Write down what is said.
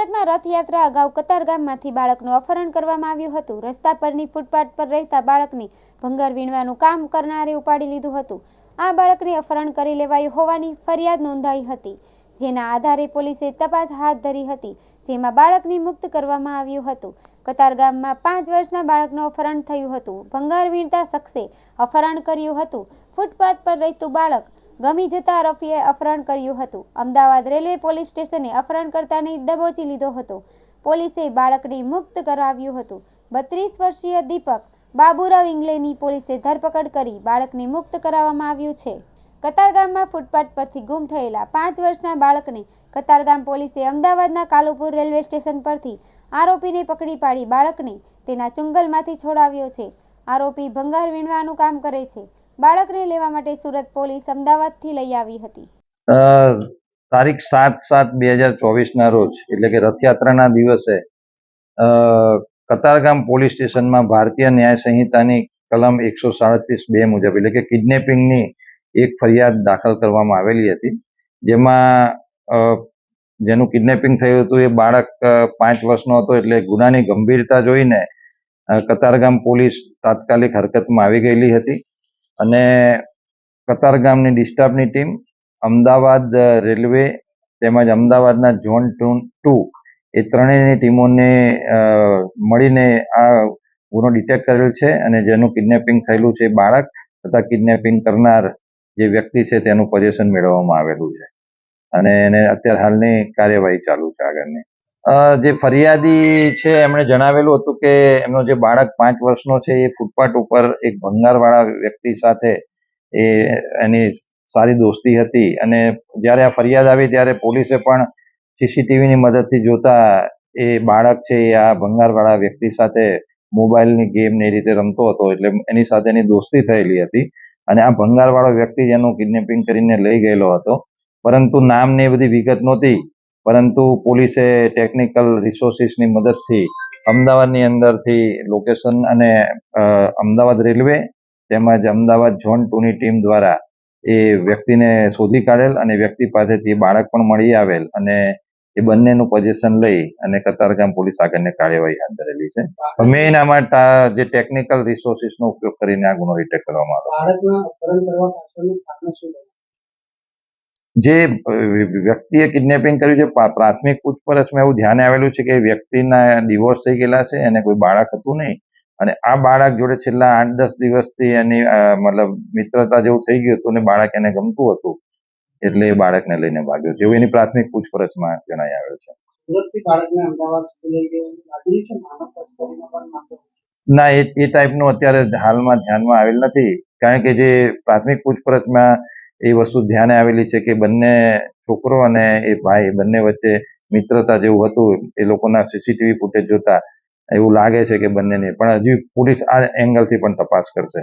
સુરતમાં રથયાત્રા અગાઉ કતારગામમાંથી બાળકનું અપહરણ કરવામાં આવ્યું હતું. રસ્તા પરની ફૂટપાથ પર રહેતા બાળકની ભંગાર વીણવાનું કામ કરનારે ઉપાડી લીધું હતું. આ બાળકને અપહરણ કરી લેવાયું હોવાની ફરિયાદ નોંધાઈ હતી, જેના આધારે પોલીસે તપાસ હાથ ધરી હતી, જેમાં બાળકને મુક્ત કરવામાં આવ્યું હતું. કતારગામમાં પાંચ વર્ષના બાળકનું અપહરણ થયું હતું. ભંગાર વીણતા શખ્સે અપહરણ કર્યું હતું. ફૂટપાથ પર રહેતું બાળક ગમી જતા રફીએ અપહરણ કર્યું હતું. અમદાવાદ રેલવે પોલીસ સ્ટેશને અપહરણકર્તાને દબોચી લીધો હતો. પોલીસે બાળકને મુક્ત કરાવ્યું હતું. બત્રીસ વર્ષીય દીપક બાબુરાવ ઇંગલેની પોલીસે ધરપકડ કરી બાળકને મુક્ત કરાવવામાં આવ્યું છે. કતારગામમાં ફૂટપાથ પરથી ગુમ થયેલા પાંચ વર્ષના બાળકને કતારગામ પોલીસે અમદાવાદના કાલુપુર રેલવે સ્ટેશન પરથી આરોપીને પકડી પાડી બાળકને તેના ચુંગલમાંથી છોડાવ્યો છે. આરોપી ભંગાર વીણવાનું કામ કરે છે. બાળકને લેવા માટે સુરત પોલીસ અમદાવાદથી લઈ આવી હતી. તારીખ સાત સાત બે હજાર ચોવીસના રોજ, એટલે કે રથયાત્રાના દિવસે કતારગામ પોલીસ સ્ટેશનમાં ભારતીય ન્યાય સંહિતાની કલમ એકસો સાડત્રીસ બે મુજબ, એટલે કે કિડનેપિંગની એક ફરિયાદ દાખલ કરવામાં આવેલી હતી, જેમાં જેનું કિડનેપિંગ થયું હતું એ બાળક પાંચ વર્ષનો હતો, એટલે ગુનાની ગંભીરતા જોઈને કતારગામ પોલીસ તાત્કાલિક હરકતમાં આવી ગયેલી હતી. અને કતાર ગામની ડિસ્ટર્બની ટીમ અમદાવાદ રેલવે તેમજ અમદાવાદના ઝોન ટુ ટુ એ ત્રણેયની ટીમોને મળીને આ ગુનો ડિટેક્ટ કરેલ છે અને જેનું કિડનેપિંગ થયેલું છે બાળક તથા કિડનેપિંગ કરનાર જે વ્યક્તિ છે તેનું પોઝેશન મેળવવામાં આવેલું છે. અને એને અત્યારે હાલની કાર્યવાહી ચાલુ છે આગળની. જે ફરિયાદી છે, એમણે જણાવેલું હતું કે એમનો જે બાળક પાંચ વર્ષનો છે, એ ફૂટપાથ ઉપર એક ભંગારવાળા વ્યક્તિ સાથે એ, એની સારી દોસ્તી હતી. અને જ્યારે આ ફરિયાદ આવી, ત્યારે પોલીસે પણ સીસીટીવીની મદદથી જોતા એ બાળક છે, એ આ ભંગારવાળા વ્યક્તિ સાથે મોબાઈલની ગેમ ને એ રીતે રમતો હતો. એટલે એની સાથે એની દોસ્તી થયેલી હતી. અને આ ભંગારવાળો વ્યક્તિ જેનું કિડનેપિંગ કરીને લઈ ગયેલો હતો. પરંતુ નામ ને એ બધી વિગત નહોતી. પરંતુ પોલીસે ટેકનિકલ રિસોર્સિસની મદદથી અમદાવાદની અંદરથી લોકેશન અને અમદાવાદ રેલવે તેમજ અમદાવાદ ઝોન ટુની ટીમ દ્વારા એ વ્યક્તિને શોધી કાઢેલ અને વ્યક્તિ પાસેથી બાળક પણ મળી આવેલ અને એ બંનેનું પોઝિશન લઈ અને કતારગામ પોલીસ આગળની કાર્યવાહી હાથ ધરેલી છે. મેઇન આમાં જે ટેકનિકલ રિસોર્સિસનો ઉપયોગ કરીને આ ગુનો ડિટેક્ટ કરવામાં આવ્યો બાળકના અપહરણ કરવા પાછળનું કારણ શું હતું? જે વ્યક્તિએ કિડનેપિંગ કર્યું છે પ્રાથમિક પૂછપરછમાં એવું ધ્યાને આવેલું છે કે વ્યક્તિના ડિવોર્સ થઈ ગયેલા છે એને કોઈ બાળક હતું નહીં. અને આ બાળક જોડે છેલ્લા આઠ દસ દિવસથી એની મતલબ મિત્રતા જેવું થઈ ગયું હતું અને બાળક એને ગમતું હતું. એટલે એ બાળકને લઈને ભાગ્યો છે એવું એની પ્રાથમિક પૂછપરછમાં જણાઈ આવેલ છે. ના એ ટાઈપનું અત્યારે હાલમાં ધ્યાનમાં આવેલ નથી. કારણ કે જે પ્રાથમિક પૂછપરછમાં એ વસ્તુ ધ્યાને આવેલી છે કે બંને છોકરો અને એ ભાઈ, બંને વચ્ચે મિત્રતા જેવું હતું, એ લોકોના સીસીટીવી ફૂટેજ જોતા એવું લાગે છે કે બંનેને. પણ હજી પોલીસ આ એંગલથી પણ તપાસ કરશે.